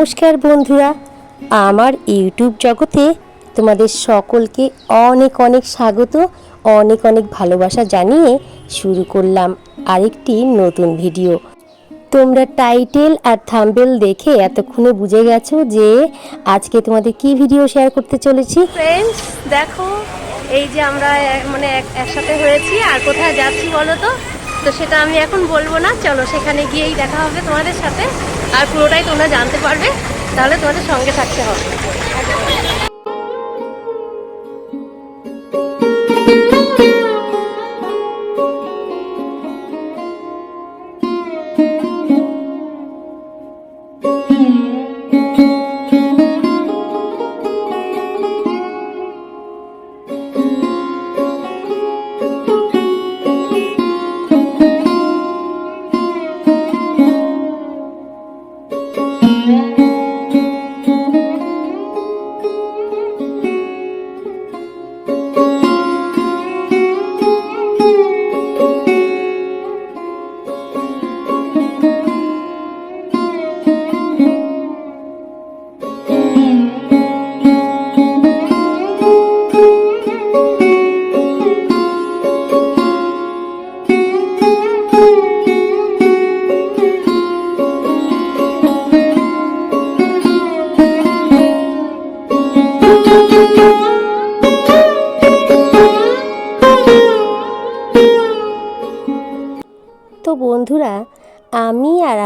নমস্কার বন্ধুরা, আমার ইউটিউব জগতে তোমাদের সকলকে অনেক অনেক স্বাগত, অনেক অনেক ভালোবাসা জানিয়ে শুরু করলাম আরেকটি নতুন ভিডিও। তোমরা টাইটেল আর থাম্বেল দেখে এতক্ষণে বুঝে গেছো যে আজকে তোমাদের কি ভিডিও শেয়ার করতে চলেছি। ফ্রেন্ডস দেখো, এই যে আমরা মানে এক- একসাথে হয়েছি, আর কোথায় যাচ্ছি বলো তো? তো সেটা আমি এখন বলব না। চলো, সেখানে গিয়েই দেখা হবে তোমাদের সাথে। আর পুরোটাই তোমরা জানতে পারবে। তাহলে তোমাদের সঙ্গে থাকতে হবে।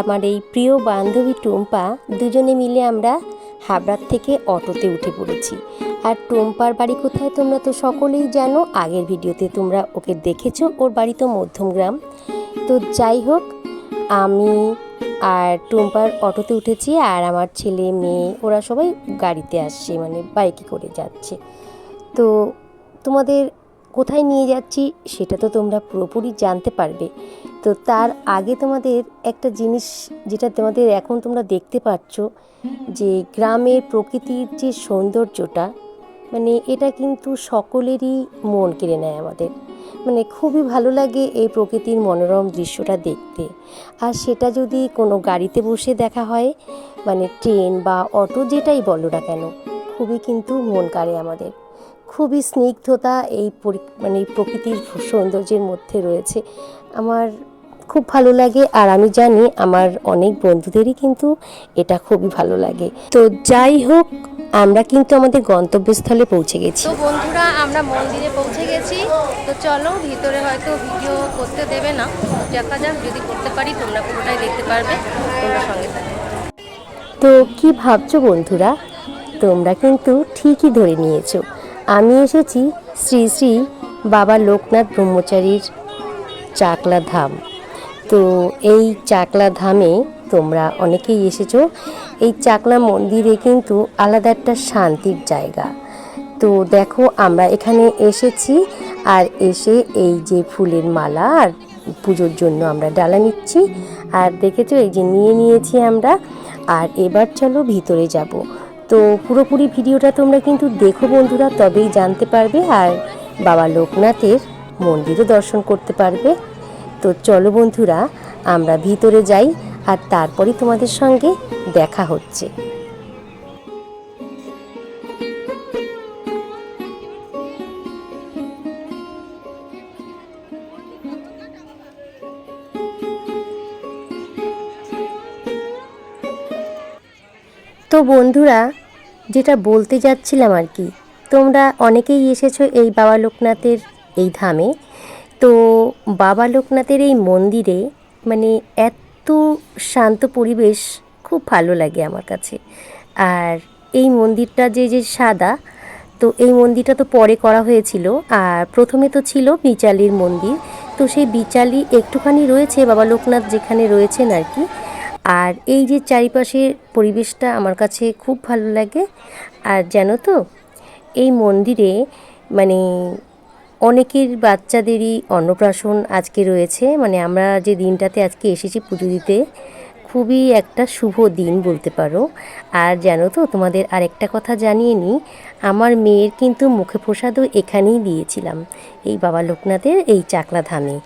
আমার এই প্রিয় বান্ধবী টুম্পা দুজনে মিলে আমরা হাবড়ার থেকে অটোতে উঠে পড়েছি। আর টুম্পার বাড়ি কোথায় তোমরা তো সকলেই জানো, আগের ভিডিওতে তোমরা ওকে দেখেছ, ওর বাড়ি তো মধ্যমগ্রাম তো যাই হোক, আমি আর টুম্পার অটোতে উঠেছি আর আমার ছেলে, মেয়ে, ওরা সবাই গাড়িতে আসছে মানে বাইকে করে যাচ্ছে। তো তোমাদের কোথায় নিয়ে যাচ্ছি সেটা তো তোমরা পুরোপুরি জানতে পারবে। তো তার আগে তোমাদের একটা জিনিস যেটা তোমাদের এখন তোমরা দেখতে পাচ্ছ, যে গ্রামের প্রকৃতির যে সৌন্দর্যটা মানে এটা কিন্তু সকলেরই মন কেড়ে নেয় আমাদের। মানে খুবই ভালো লাগে এই প্রকৃতির মনোরম দৃশ্যটা দেখতে। আর সেটা যদি কোনো গাড়িতে বসে দেখা হয় মানে ট্রেন বা অটো যেটাই বলো না কেন, খুবই কিন্তু মন কাড়ে আমাদের। খুবই স্নিগ্ধতা এই মানে প্রকৃতির সৌন্দর্যের মধ্যে রয়েছে। আমার খুব ভালো লাগে আর আমি জানি আমার অনেক বন্ধুদেরই কিন্তু এটা খুবই ভালো লাগে। তো যাই হোক আমরা কিন্তু আমাদের গন্তব্যস্থলে পৌঁছে গেছি। তো বন্ধুরা আমরা মন্দিরে পৌঁছে গেছি। তো চলো ভিতরে হয়তো ভিডিও করতে দেবে না। দেখা যাক যদি করতে পারি তোমরা পুরোটাই দেখতে পারবে। তোমরা সঙ্গে থাকবে তো কি ভাবছ বন্ধুরা? তোমরা কিন্তু ঠিকই ধরে নিয়েছো। আমি এসেছি শ্রী শ্রী বাবা লোকনাথ ব্রহ্মচারীর চাকলা ধাম তো এই চাকলা ধামে তোমরা অনেকেই এসেছ। এই চাকলা মন্দিরে কিন্তু আলাদা একটা শান্তির জায়গা। তো দেখো, আমরা এখানে এসেছি আর এসে এই যে ফুলের মালা আর পুজোর জন্য আমরা ডালা নিচ্ছি। আর দেখেছ, এই যে নিয়ে নিয়েছি আমরা। আর এবার চলো ভিতরে যাব। তো পুরোপুরি ভিডিওটা তোমরা কিন্তু দেখো বন্ধুরা, তবেই জানতে পারবে আর বাবা লোকনাথের মন্দিরও দর্শন করতে পারবে। তো চলো বন্ধুরা, আমরা ভিতরে যাই আর তারপরে তোমাদের সঙ্গে দেখা হচ্ছে। তো বন্ধুরা, যেটা বলতে যাচ্ছিলাম আর কি, তোমরা অনেকেই এসেছ এই বাবা লোকনাথের এই ধামে। তো বাবা লোকনাথের এই মন্দিরে মানে এত শান্ত পরিবেশ খুব ভালো লাগে আমার কাছে। আর এই মন্দিরটা যে যে সাদা, তো এই মন্দিরটা তো পরে করা হয়েছিল। আর প্রথমে তো ছিল বিচালির মন্দির। তো সেই বিচালি একটুখানি রয়েছে বাবা লোকনাথ যেখানে রয়েছেন আর কি। আর এই যে চারিপাশের পরিবেশটা আমার কাছে খুব ভালো লাগে। আর জানো তো, এই মন্দিরে মানে অনেকের বাচ্চাদেরই অন্নপ্রাশন আজকে রয়েছে। মানে আমরা যে দিনটাতে আজকে এসেছি পুজো দিতে, খুবই একটা শুভ দিন বলতে পারো। আর জানো তো, তোমাদের আরেকটা কথা জানিয়ে নিই, আমার মেয়ের কিন্তু মুখে প্রসাদও এখানেই দিয়েছিলাম, এই বাবা লোকনাথের এই চাকলা ধামে।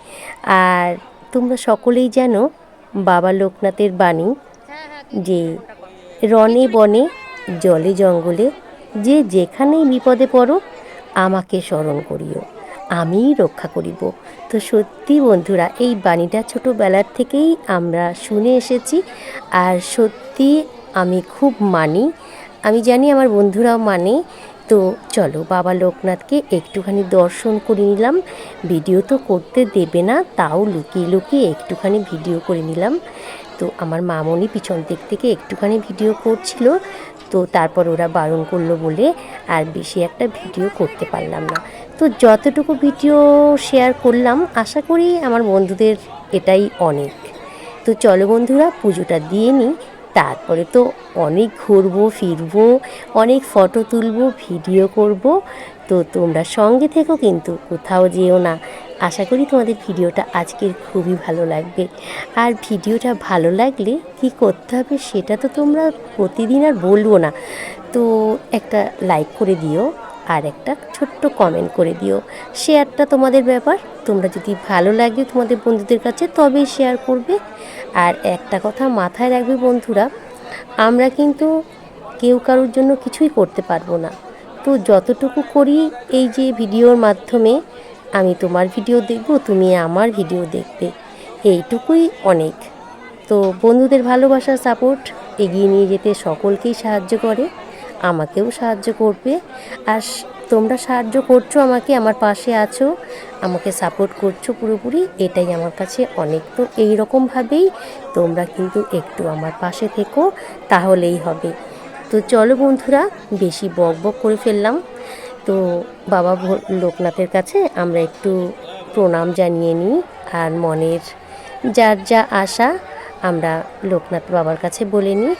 আর তোমরা সকলেই জানো, বাবা লোকনাথের বাণী যে রনে বনে, জলে জঙ্গলে, যে যেখানেই বিপদে পড়ো, আমাকে স্মরণ করিও। আমিই রক্ষা করিব। তো সত্যি বন্ধুরা, এই বাণীটা ছোটোবেলার থেকেই আমরা শুনে এসেছি আর সত্যি আমি খুব মানি। আমি জানি আমার বন্ধুরাও মানে। তো চলো বাবা লোকনাথকে একটুখানি দর্শন করে নিলাম। ভিডিও তো করতে দেবে না, তাও লুকিয়ে লুকিয়ে একটুখানি ভিডিও করে নিলাম। তো আমার মামনি পিছন দিক থেকে একটুখানি ভিডিও করছিল, তো তারপর ওরা বারণ করল বলে আর বেশি একটা ভিডিও করতে পারলাম না। তো যতটুকু ভিডিও শেয়ার করলাম, আশা করি আমার বন্ধুদের এটাই অনেক। তো চলো বন্ধুরা, পুজোটা দিয়ে নিই। তারপরে তো অনেক ঘুরবো, ফিরবো, অনেক ফটো তুলবো, ভিডিও করব। তো তোমরা সঙ্গে থেকো, কিন্তু কোথাও যেও না। আশা করি তোমাদের ভিডিওটা আজকের খুবই ভালো লাগবে। আর ভিডিওটা ভালো লাগলে কি করতে হবে সেটা তো তোমরা প্রতিদিন আর বলব না। তো একটা লাইক করে দিও। আর একটা ছোট্ট কমেন্ট করে দিও। শেয়ারটা তোমাদের ব্যাপার। তোমরা যদি ভালো লাগে তোমাদের বন্ধুদের কাছে, তবেই শেয়ার করবে। আর একটা কথা মাথায় রাখবে বন্ধুরা, আমরা কিন্তু কেউ কারোর জন্য কিছুই করতে পারব না। তো যতটুকু করি এই যে ভিডিওর মাধ্যমে, আমি তোমার ভিডিও দেখব, তুমি আমার ভিডিও দেখবে। এইটুকুই অনেক। তো বন্ধুদের ভালোবাসা সাপোর্ট এগিয়ে নিয়ে যেতে সকলকেই সাহায্য করে। আমাকেও সাহায্য করবে। আর তোমরা সাহায্য করছ, আমাকে আমার পাশে আছো, আমাকে সাপোর্ট করছ পুরোপুরি, এটাই আমার কাছে অনেক। তো এই রকমভাবেই তোমরা কিন্তু একটু আমার পাশে থেকো, তাহলেই হবে। তো চলো বন্ধুরা, বেশি বক বক করে ফেললাম। তো বাবা লোকনাথের কাছে আমরা একটু প্রণাম জানিয়ে নিই, আর মনের যার যা আশা আমরা লোকনাথ বাবার কাছে বলে নিই।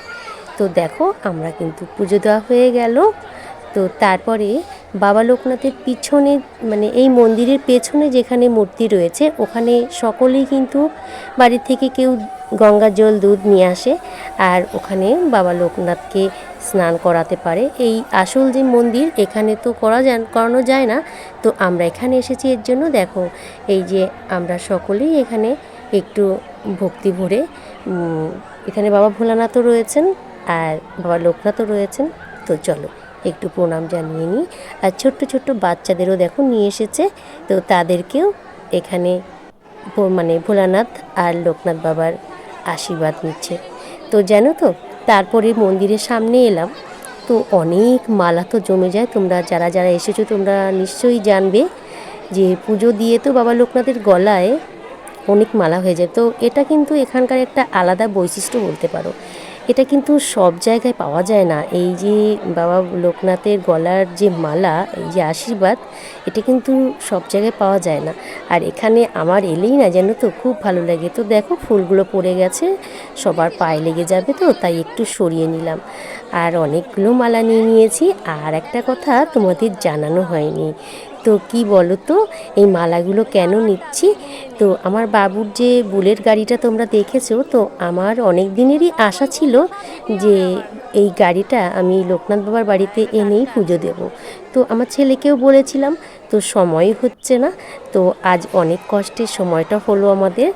তো দেখো, আমরা কিন্তু পুজো দেওয়া হয়ে গেল। তো তারপরে বাবা লোকনাথের পিছনে মানে এই মন্দিরের পেছনে যেখানে মূর্তি রয়েছে, ওখানে সকলেই কিন্তু বাড়ি থেকে কেউ গঙ্গা জল, দুধ নিয়ে আসে আর ওখানে বাবা লোকনাথকে স্নান করাতে পারে। এই আসল যে মন্দির, এখানে তো করা যায় করানো যায় না। তো আমরা এখানে এসেছি, এর জন্য দেখো, এই যে আমরা সকলেই এখানে একটু ভক্তি ভরে এখানে বাবা ভোলানাথও রয়েছেন। আর বাবা লোকনাথও রয়েছেন। তো চলো, একটু প্রণাম জানিয়ে নিই। আর ছোট্ট ছোট্ট বাচ্চাদেরও দেখো, নিয়ে এসেছে। তো তাদেরকেও এখানে মানে ভোলানাথ আর লোকনাথ বাবার আশীর্বাদ নিচ্ছে। তো জানো তো, তারপরে মন্দিরের সামনে এলাম। তো অনেক মালা তো জমে যায়। তোমরা যারা যারা এসেছ, তোমরা নিশ্চয়ই জানবে যে পুজো দিয়ে তো বাবা লোকনাথের গলায় অনেক মালা হয়ে যায়। তো এটা কিন্তু এখানকার একটা আলাদা বৈশিষ্ট্য বলতে পারো। এটা কিন্তু সব জায়গায় পাওয়া যায় না। এই যে বাবা লোকনাথের গলার যে মালা, এই যে আশীর্বাদ, এটা কিন্তু সব জায়গায় পাওয়া যায় না। আর এখানে আমার এলেই না যেন তো, খুব ভালো লাগে। তো দেখো, ফুলগুলো পড়ে গেছে, সবার পায়ে লেগে যাবে তো, তাই একটু সরিয়ে নিলাম। আর অনেকগুলো মালা নিয়ে নিয়েছি। আর একটা কথা তোমাদের জানানো হয়নি তো কি বলো তো? এই মালাগুলো কেন নিচ্ছি? তো আমার বাবুর যে বুলেট গাড়িটা তোমরা দেখেছ, তো আমার অনেক দিনেরই আশা ছিল যে এই গাড়িটা আমি লোকনাথ বাবার বাড়িতে এনেই পুজো দেব। তো আমার ছেলেকেও বলেছিলাম, তো সময় হচ্ছে না, তো আজ অনেক কষ্টের সময়টা হলো আমাদের।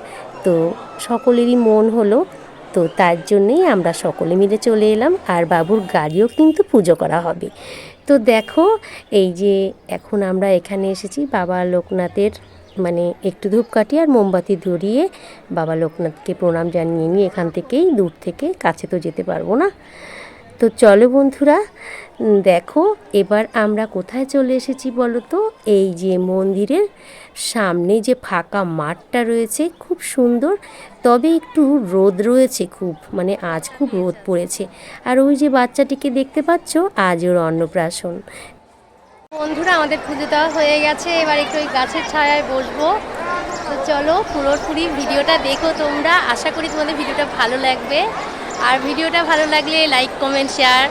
তো সকলেরই মন হলো তো তার জন্যেই আমরা সকলে মিলে চলে এলাম আর বাবুর গাড়িও কিন্তু পুজো করা হবে। তো দেখো, এই যে এখন আমরা এখানে এসেছি বাবা লোকনাথের মানে একটু ধূপকাঠি আর মোমবাতি ধরিয়ে বাবা লোকনাথকে প্রণাম জানিয়ে নিয়ে এখান থেকেই দূর থেকে কাছে তো যেতে পারব না। তো চলো বন্ধুরা দেখো এবার আমরা কোথায় চলে এসেছি বলো তো? এই যে মন্দিরের সামনে যে ফাঁকা মাঠটা রয়েছে, খুব সুন্দর। তবে একটু রোদ রয়েছে খুব মানে আজ খুব রোদ পড়েছে। আর ওই যে বাচ্চাটিকে দেখতে পাচ্ছ আজ ওর অন্নপ্রাশন বন্ধুরা, আমাদের পুজো দেওয়া হয়ে গেছে। এবার একটু ওই গাছের ছায়ায় বসবো। তো চলো পুরোপুরি ভিডিওটা দেখো তোমরা। আশা করি তোমাদের ভিডিওটা ভালো লাগবে। আর ভিডিওটা ভালো লাগলে লাইক কমেন্ট শেয়ার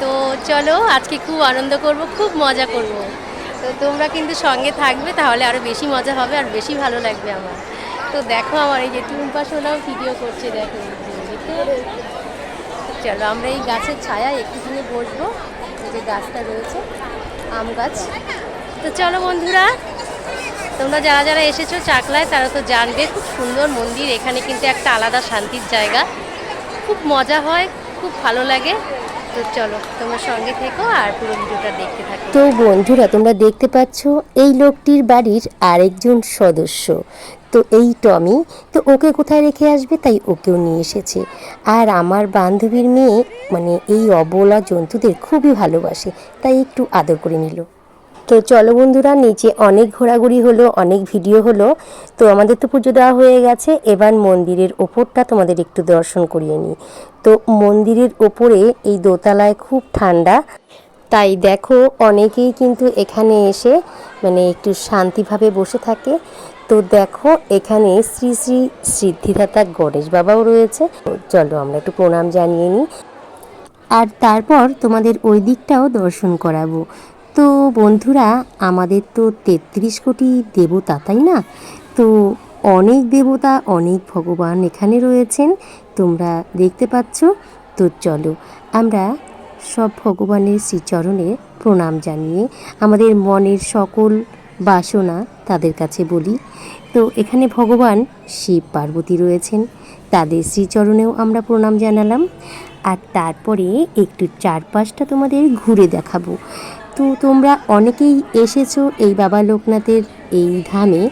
তো চলো, আজকে খুব আনন্দ করব, খুব মজা করব। তো তোমরা কিন্তু সঙ্গে থাকবে, তাহলে আরও বেশি মজা হবে আর বেশি ভালো লাগবে আমার। তো দেখো আমার এই যে টুম্পা সোনাও ভিডিও করছে, দেখো চলো আমরা এই গাছের ছায়া একটুখানি বসবো, এই যে গাছটা রয়েছে, আম গাছ। তো চলো বন্ধুরা, তোমরা যারা যারা এসেছ চাকলায়, তারা তো জানবে, খুব সুন্দর মন্দির, এখানে কিন্তু একটা আলাদা শান্তির জায়গা। খুব মজা হয়, খুব ভালো লাগে। তো বন্ধুরা, তোমরা দেখতে পাচ্ছ এই লোকটির বাড়ির আরেকজন সদস্য। তো এই টমি, তো ওকে কোথায় রেখে আসবে? তাই ওকেও নিয়ে এসেছে। আর আমার বান্ধবীর মেয়ে মানে এই অবলা জন্তুদের খুবই ভালোবাসে, তাই একটু আদর করে নিল। তো চলো বন্ধুরা, নিচে অনেক ঘোরাঘুরি হলো, অনেক ভিডিও হলো। তো আমাদের তো পুজো দেওয়া হয়ে গেছে। এবার মন্দিরের ওপরটা তোমাদের একটু দর্শন করিয়ে নিই। তো মন্দিরের ওপরে এই দোতলায় খুব ঠান্ডা। তাই দেখো, অনেকেই কিন্তু এখানে এসে মানে একটু শান্তিভাবে বসে থাকে। তো দেখো, এখানে শ্রী শ্রী সিদ্ধিদাতা গণেশ বাবাও রয়েছে। চলো আমরা একটু প্রণাম জানিয়ে নিই। আর তারপর তোমাদের ওই দিকটাও দর্শন করাবো। তো বন্ধুরা, আমাদের তো তেত্রিশ কোটি দেবতা, তাই না? তো অনেক দেবতা, অনেক ভগবান এখানে রয়েছেন, তোমরা দেখতে পাচ্ছ। তো চলো, আমরা সব ভগবানের শ্রীচরণে প্রণাম জানিয়ে আমাদের মনের সকল বাসনা তাদের কাছে বলি। তো এখানে ভগবান শিব পার্বতী রয়েছেন, তাদের শ্রীচরণেও আমরা প্রণাম জানালাম। আর তারপরে একটু চারপাশটা তোমাদের ঘুরে দেখাবো। তো তোমরা অনেকেই এসেছ এই বাবা লোকনাথের এই ধামে।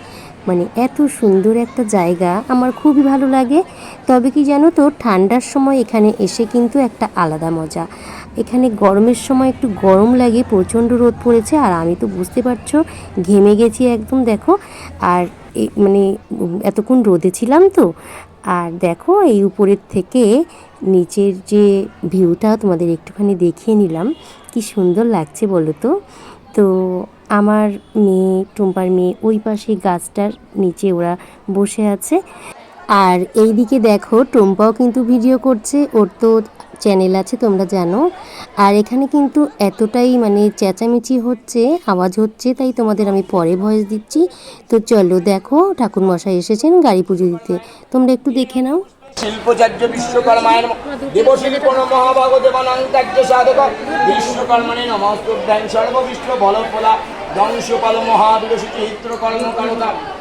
মানে এত সুন্দর একটা জায়গা, আমার খুবই ভালো লাগে। তবে কি জানো তো, ঠান্ডার সময় এখানে এসে কিন্তু একটা আলাদা মজা। এখানে গরমের সময় একটু গরম লাগে, প্রচণ্ড রোদ পড়েছে, আর আমি তো বুঝতে পারছ, ঘেমে গেছি একদম, দেখো। আর মানে এতক্ষণ রোদে ছিলাম তো আর দেখো, এই উপরের থেকে নিচের যে ভিউটা তোমাদের একটুখানি দেখিয়ে নিলাম, কি সুন্দর লাগছে বলো তো? তো আমার মেয়ে, টুম্পার মেয়ে, ওই পাশে গাছটার নিচে ওরা বসে আছে। আর এইদিকে দেখো, টুম্পাও কিন্তু ভিডিও করছে, ওর তো চ্যানেল আছে, তোমরা জানো। আর এখানে কিন্তু এতটাই মানে চেঁচামেচি হচ্ছে, আওয়াজ হচ্ছে, তাই তোমাদের আমি পরে ভয়েস দিচ্ছি। তো চলো দেখো ঠাকুর মশাই এসেছেন গাড়ি পুজো দিতে। তোমরা একটু দেখে নাও। শিল্পচার্য বিশ্বকর্মায় নমঃ। দেবশিল্প মহাভাগ দেবানান্তার্য সাধক। বিশ্বকর্মণে নমস্তুভ্যাং সর্ববিষ্ণু বলফলা। দংশপাল মহাবীরসি চিত্র কর্মকারতা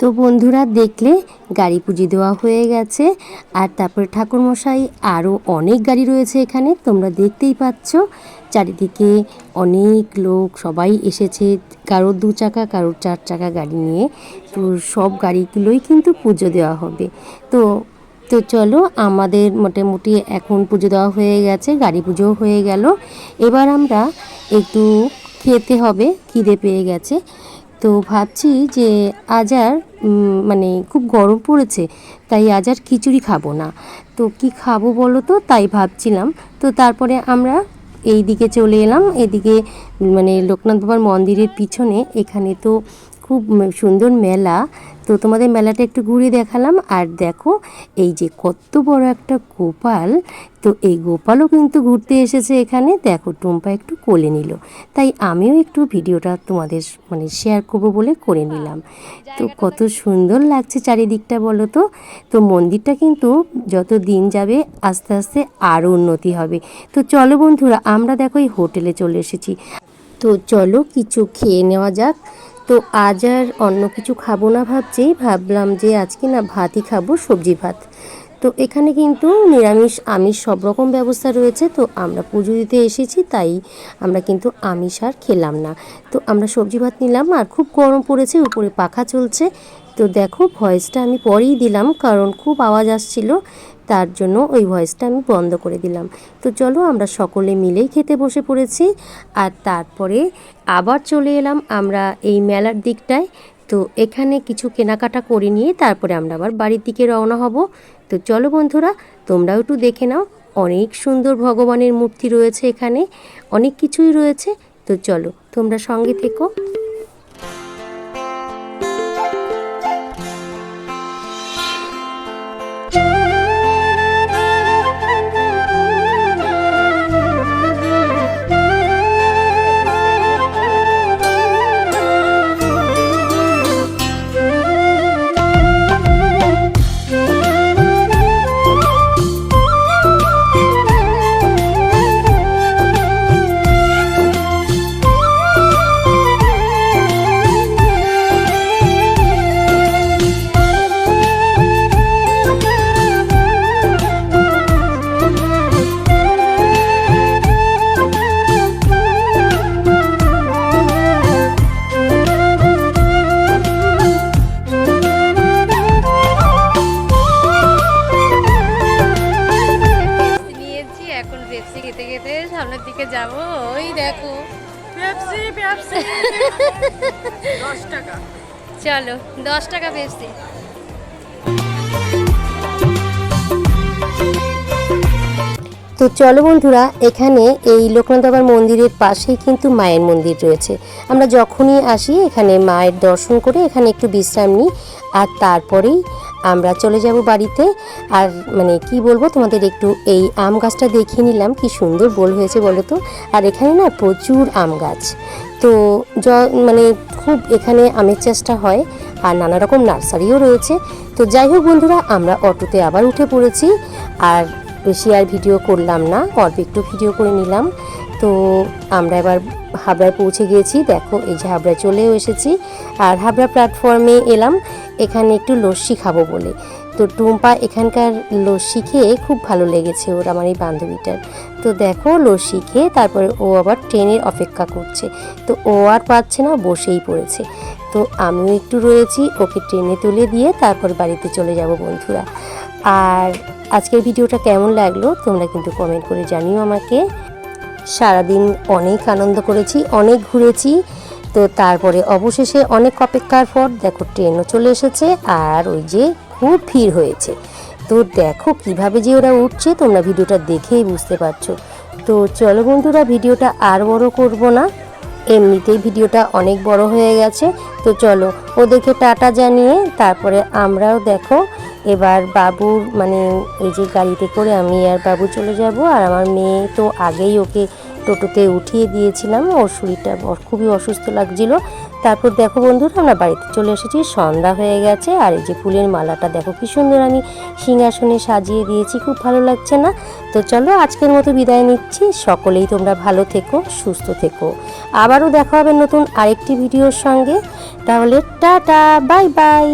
তো বন্ধুরা দেখলে গাড়ি পুজো দেওয়া হয়ে গেছে। আর তারপরে ঠাকুরমশাই আরও অনেক গাড়ি রয়েছে এখানে, তোমরা দেখতেই পাচ্ছ। চারিদিকে অনেক লোক, সবাই এসেছে কারোর দু চাকা, কারোর চার চাকা গাড়ি নিয়ে। তো সব গাড়িগুলোই কিন্তু পুজো দেওয়া হবে। তো তো চলো আমাদের মোটামুটি এখন পুজো দেওয়া হয়ে গেছে, গাড়ি পুজোও হয়ে গেল। এবার আমরা একটু খেতে হবে, খিদে পেয়ে গেছে। তো ভাবছি যে আজ আর মানে খুব গরম পড়েছে, তাই আজ আর খিচুড়ি খাব না। তো কি খাব বলো তো? তাই ভাবছিলাম। তো তারপরে আমরা এই দিকে চলে এলাম। এদিকে মানে লোকনাথ বাবার মন্দিরের পিছনে এখানে তো খুব সুন্দর মেলা। তো তোমাদের মেলাটা একটু ঘুরে দেখালাম। আর দেখো এই যে কত বড় একটা গোপাল। তো এই গোপালও কিন্তু ঘুরতে এসেছে এখানে। দেখো টুম্পা একটু কোলে নিল। তাই আমিও একটু ভিডিওটা তোমাদের মানে শেয়ার করব বলে করে নিলাম। তো কত সুন্দর লাগছে চারিদিকটা বলো তো। তো মন্দিরটা কিন্তু যত দিন যাবে আস্তে আস্তে আরও উন্নতি হবে। তো চলো বন্ধুরা আমরা দেখো এই হোটেলে চলে এসেছি। তো চলো কিছু খেয়ে নেওয়া যাক। তো আজ আর অন্য কিছু খাব না ভাবছি ভাবলাম যে আজকে না ভাতই খাব, সবজি ভাত। তো এখানে কিন্তু নিরামিষ, আমিষ সব রকম ব্যবস্থা রয়েছে, তো আমরা পুজো দিতে এসেছি, তাই আমরা কিন্তু আমিষ আর খেলাম না। তো আমরা সবজি ভাত নিলাম, আর খুব গরম পড়েছে, উপরে পাখা চলছে। তো দেখো, ভয়েসটা আমি পরেই দিলাম, কারণ খুব আওয়াজ আসছিল। তার জন্য ওই ভয়েসটা আমি বন্ধ করে দিলাম। তো চলো আমরা সকলে মিলেই খেতে বসে পড়েছি। আর তারপরে আবার চলে এলাম আমরা এই মেলার দিকটায়। তো এখানে কিছু কেনাকাটা করে নিয়ে তারপরে আমরা আবার বাড়ির দিকে রওনা হব। তো চলো বন্ধুরা, তোমরাও একটু দেখে নাও। অনেক সুন্দর ভগবানের মূর্তি রয়েছে এখানে। অনেক কিছুই রয়েছে। তো চলো তোমরা সঙ্গে থেকো। চলো দশ টাকা পেপসি তো চলো বন্ধুরা এখানে এই লোকনাথ বাবার মন্দিরের পাশেই কিন্তু মায়ের মন্দির রয়েছে। আমরা যখনই আসি এখানে মায়ের দর্শন করে এখানে একটু বিশ্রাম নিই আর তারপরেই আমরা চলে যাব বাড়িতে। আর মানে কি বলব তোমাদের একটু এই আম গাছটা দেখিয়ে নিলাম কি সুন্দর বোল হয়েছে বলো তো। আর এখানে না প্রচুর আম গাছ। তো মানে খুব এখানে আমের চাষটা হয় আর নানা রকম নার্সারিও রয়েছে। তো যাই হোক বন্ধুরা, আমরা অটোতে আবার উঠে পড়েছি আর বেশি আর ভিডিও করলাম না, অল্প একটু ভিডিও করে নিলাম। তো আমরা এবার হাবড়ায় পৌঁছে গিয়েছি। দেখো, এই যে হাবড়ায় চলেও এসেছি। আর হাবড়া প্ল্যাটফর্মে এলাম। এখানে একটু লস্যি খাব বলে। তো টুম্পা এখানকার লস্যি খেয়ে খুব ভালো লেগেছে ওর, আমার এই বান্ধবীটার। তো দেখো লস্যি খেয়ে তারপরে ও আবার ট্রেনের অপেক্ষা করছে। তো ও আর পাচ্ছে না, বসেই পড়েছে। তো আমিও একটু রয়েছি, ওকে ট্রেনে তুলে দিয়ে তারপর বাড়িতে চলে যাব বন্ধুরা। আর আজকের ভিডিওটা কেমন লাগল তোমরা কিন্তু কমেন্ট করে জানিও আমাকে। সারাদিন অনেক আনন্দ করেছি, অনেক ঘুরেছি। তো তারপরে অবশেষে অনেক অপেক্ষার পর দেখো ট্রেনও চলে এসেছে, আর ওই যে খুব ভিড় হয়েছে। তো দেখো কীভাবে যে ওরা উঠছে, তোমরা ভিডিওটা দেখেই বুঝতে পারছ। তো চলো বন্ধুরা, ভিডিওটা আর বড় করব না। এমনিতেই ভিডিওটা অনেক বড় হয়ে গেছে। তো চলো ওদেরকে টাটা জানিয়ে তারপরে আমরাও দেখো। এবার বাবুর মানে এই যে গাড়িতে করে আমি আর বাবু চলে যাব। আর আমার মেয়ে তো আগেই ওকে টোটোতে উঠিয়ে দিয়েছিলাম। ওর শরীরটা খুবই অসুস্থ লাগছিল। তারপর দেখো বন্ধুরা, আমরা বাড়িতে চলে এসেছি, সন্ধ্যা হয়ে গেছে, আর এই যে ফুলের মালাটা দেখো কি সুন্দর আমি সিংহাসনে সাজিয়ে দিয়েছি, খুব ভালো লাগছে না? তো চলো আজকের মতো বিদায় নিচ্ছি, সকলেই তোমরা ভালো থেকো, সুস্থ থেকো। আবারও দেখা হবে নতুন আরেকটি ভিডিওর সঙ্গে, তাহলে টাটা, বাই বাই।